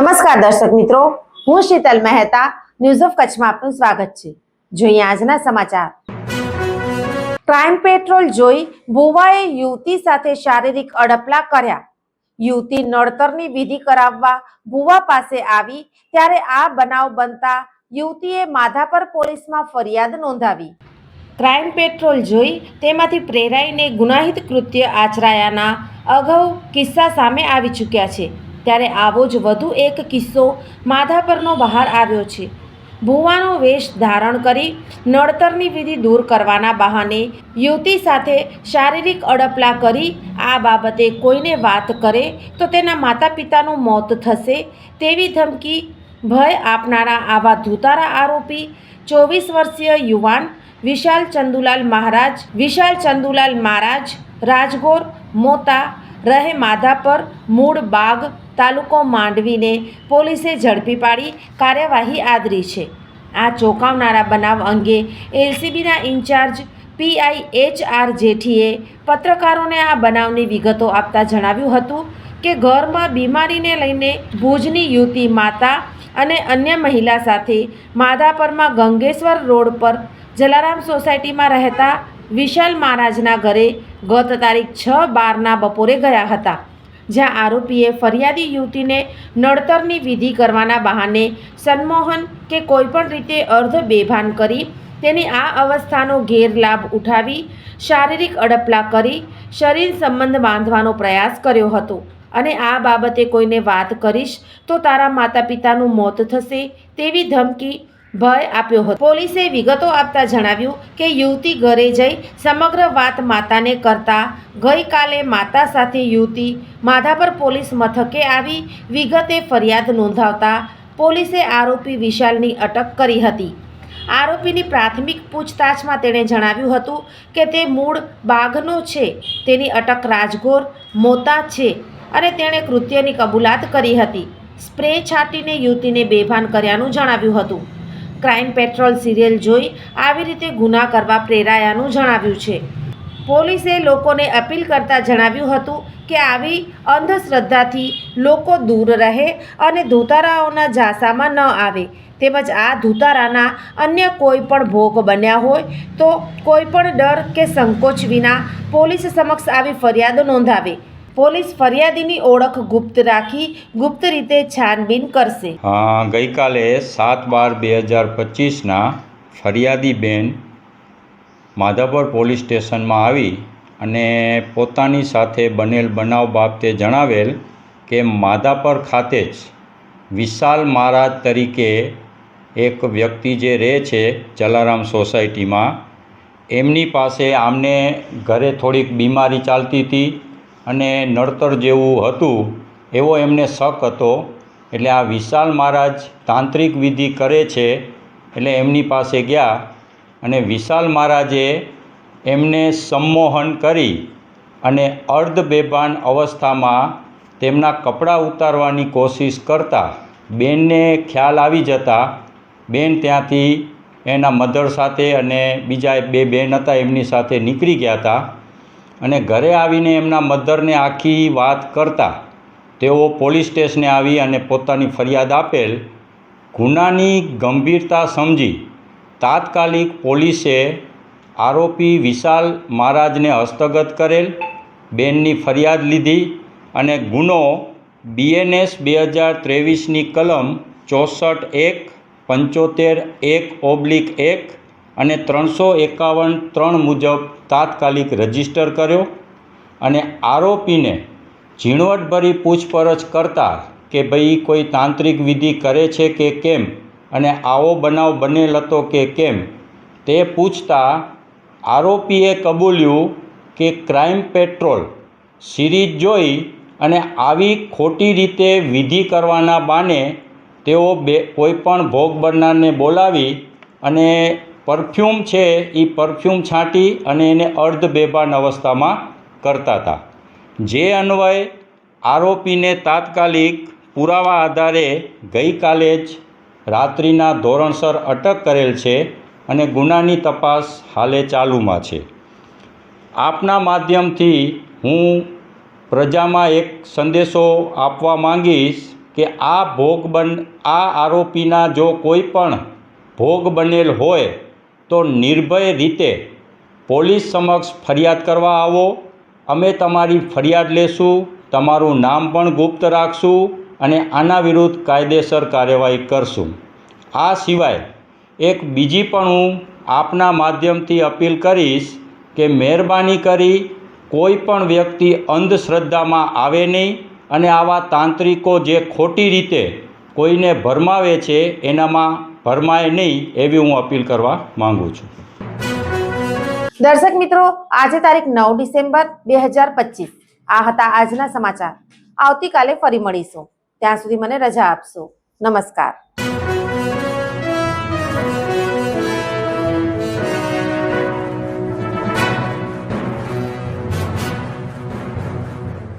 નમસ્કાર દર્શક મિત્રો, હું શીતલ મહેતા ન્યૂઝ ઓફ કચ્છમાં આપનું સ્વાગત છે. જોઈએ આજના સમાચાર. ક્રાઇમ પેટ્રોલ જોઈ ભુવાએ યુવતી સાથે શારીરિક અડપલા કર્યા. યુવતી નડતરની વિધિ કરાવવા ભુવા પાસે આવી, ત્યારે આ બનાવ બનતા યુવતીએ માધાપર પોલીસમાં ફરિયાદ નોંધાવી. ક્રાઇમ પેટ્રોલ જોઈ તેમાંથી પ્રેરાઈને ગુનાહિત કૃત્ય આચરાયાના અગાઉ કિસ્સા સામે આવી ચૂક્યા છે. ત્યારે આવો જ વધુ એક કિસ્સો માધાપરનો બહાર આવ્યો છે. ભુવાનો વેશ ધારણ કરી નડતરની વિધિ દૂર કરવાના બહાને યુવતી સાથે શારીરિક અડપલા કરી આ બાબતે કોઈને વાત કરે તો તેના માતા પિતાનું મોત થશે તેવી ધમકી ભય આપનારા આવા ધૂતારા આરોપી ચોવીસ વર્ષીય યુવાન વિશાલ ચંદુલાલ મહારાજ, વિશાલ ચંદુલાલ મહારાજ, રાજગોર, મોતા રહે માધાપર મૂળ બાગ તાલુકો માંડવીને. પોલીસે ઝડપી પાડી કાર્યવાહી આદરી છે. આ ચોંકાવનારા બનાવ અંગે એલસીબીના ઇન્ચાર્જ પીઆઈ એચ આર જેઠીએ પત્રકારોને આ બનાવની વિગતો આપતા જણાવ્યું હતું કે ઘરમાં બીમારીને લઈને ભુજની યુવતી માતા અને અન્ય મહિલા સાથે માધાપરમાં ગંગેશ્વર રોડ પર જલારામ સોસાયટીમાં રહેતા વિશાલ મહારાજના ઘરે ગત તારીખ છ બારના બપોરે ગયા હતા, જ્યાં આરોપીએ ફરિયાદી યુવતીને નડતરની વિધિ કરવાના બહાને સન્મોહન કે કોઈપણ રીતે અર્ધ બેભાન કરી તેની આ અવસ્થાનો ગેરલાભ ઉઠાવી, શારીરિક અડપલા કરી, શરીર સંબંધ બાંધવાનો પ્રયાસ કર્યો હતો. અને આ બાબતે કોઈને વાત કરીશ તો તારા માતા પિતાનું મોત થશે તેવી ધમકી ભય આપ્યો હતો. પોલીસે વિગતો આપતા જણાવ્યું કે યુવતી ઘરે જઈ સમગ્ર વાત માતાને કરતા ગઈકાલે માતા સાથે યુવતી માધાપર પોલીસ મથકે આવી. વિગતે ફરિયાદ નોંધાવતા પોલીસે આરોપી વિશાલની અટક કરી હતી. આરોપીની પ્રાથમિક પૂછતાછમાં તેણે જણાવ્યું હતું કે તે મૂળ બાઘનો છે, તેની અટક રાજગોર મોતા છે અને તેણે કૃત્યની કબૂલાત કરી હતી. સ્પ્રે છાંટીને યુવતીને બેભાન કર્યાનું જણાવ્યું હતું. ક્રાઇમ પેટ્રોલ સિરિયલ જોઈ આવી રીતે ગુના કરવા પ્રેરાયાનું જણાવ્યું છે. પોલીસે લોકોને અપીલ કરતા જણાવ્યું હતું કે આવી અંધશ્રદ્ધાથી લોકો દૂર રહે અને ધૂતારાઓના ઝાંસામાં ન આવે. તેમજ આ ધૂતારાના અન્ય કોઈ પણ ભોગ બન્યા હોય તો કોઈ પણ ડર કે સંકોચ વિના પોલીસ સમક્ષ આવી ફરિયાદ નોંધાવે. પોલીસ ફરિયાદીની ઓળખ ગુપ્ત રાખી ગુપ્ત રીતે છાનબીન કરશે. હા, ગઈકાલે સાત બાર બે હજાર પચીસના ફરિયાદીબેન માધાપર પોલીસ સ્ટેશનમાં આવી અને પોતાની સાથે બનેલ બનાવ બાબતે જણાવેલ કે માધાપર ખાતે જ વિશાલ મહારાજ તરીકે એક વ્યક્તિ જે રહે છે જલારામ સોસાયટીમાં, એમની પાસે આમને ઘરે થોડીક બીમારી ચાલતી હતી. અને નડતર જેવું હતું, એવો એમને શક હતો. એટલે આ વિશાલ મહારાજ તાંત્રિક વિધિ કરે છે, એટલે એમની પાસે ગયા અને વિશાલ મહારાજે એમને સંમોહન કરી અને અર્ધ બેભાન અવસ્થામાં તેમના કપડાં ઉતારવાની કોશિશ કરતા બેનને ખ્યાલ આવી જતા, બેન ત્યાંથી એના મધર સાથે અને બીજા બે બેન હતા એમની સાથે નીકળી ગયા હતા. અને ઘરે આવીને એમના મધરને આખી વાત કરતા, તેઓ પોલીસ સ્ટેશને આવી અને પોતાની ફરિયાદ આપેલ ગુનાની ગંભીરતા સમજી તાત્કાલિક પોલીસે આરોપી વિશાલ મહારાજને હસ્તગત કરેલ, બેનની ફરિયાદ લીધી અને ગુનો બીએનએસ બે હજાર ત્રેવીસની કલમ ચોસઠ એક પંચોતેર એક ઓબ્લિક એક અને ત્રણસો એકાવન ત્રણ મુજબ તાત્કાલિક રજિસ્ટર કર્યો અને આરોપીને ઝીણવટભરી પૂછપરછ કરતા કે ભાઈ કોઈ તાંત્રિક વિધિ કરે છે કે કેમ અને આવો બનાવ બનેલ હતો કે કેમ તે પૂછતા આરોપીએ કબૂલ્યું કે ક્રાઇમ પેટ્રોલ સિરીઝ જોઈ અને આવી ખોટી રીતે વિધિ કરવાના બાને તેઓ બે કોઈપણ ભોગ બનનારને બોલાવી અને પરફ્યુમ છે એ પરફ્યુમ છાંટી અને એને અર્ધ બેભાન અવસ્થામાં કરતા હતા. જે અન્વયે આરોપીને તાત્કાલિક પુરાવા આધારે ગઈકાલે જ રાત્રિના ધોરણસર અટક કરેલ છે અને ગુનાની તપાસ હાલે ચાલુમાં છે. આપના માધ્યમથી હું પ્રજામાં એક સંદેશો આપવા માંગીશ કે આ ભોગ બન, આ આરોપીના જો કોઈ પણ ભોગ બનેલ હોય તો નિર્ભય રીતે પોલીસ સમક્ષ ફરિયાદ કરવા આવો. અમે તમારી ફરિયાદ લેશું, તમારું નામ પણ ગુપ્ત રાખશું અને આના વિરુદ્ધ કાયદેસર કાર્યવાહી કરશું. આ સિવાય એક બીજી પણ હું આપના માધ્યમથી અપીલ કરીશ કે મહેરબાની કરી કોઈ પણ વ્યક્તિ અંધશ્રદ્ધામાં આવે નહીં અને આવા તાંત્રિકો જે ખોટી રીતે કોઈને ભરમાવે છે, એનામાં ભરમાય નહીં એવી હું અપીલ કરવા માગું છું. દર્શક મિત્રો, આજે તારીખ નવ ડિસેમ્બર બે હજાર પચીસ. આ હતા આજના સમાચાર. આવતીકાલે ફરી મળીશું. ત્યાં સુધી મને રજા આપશો. નમસ્કાર.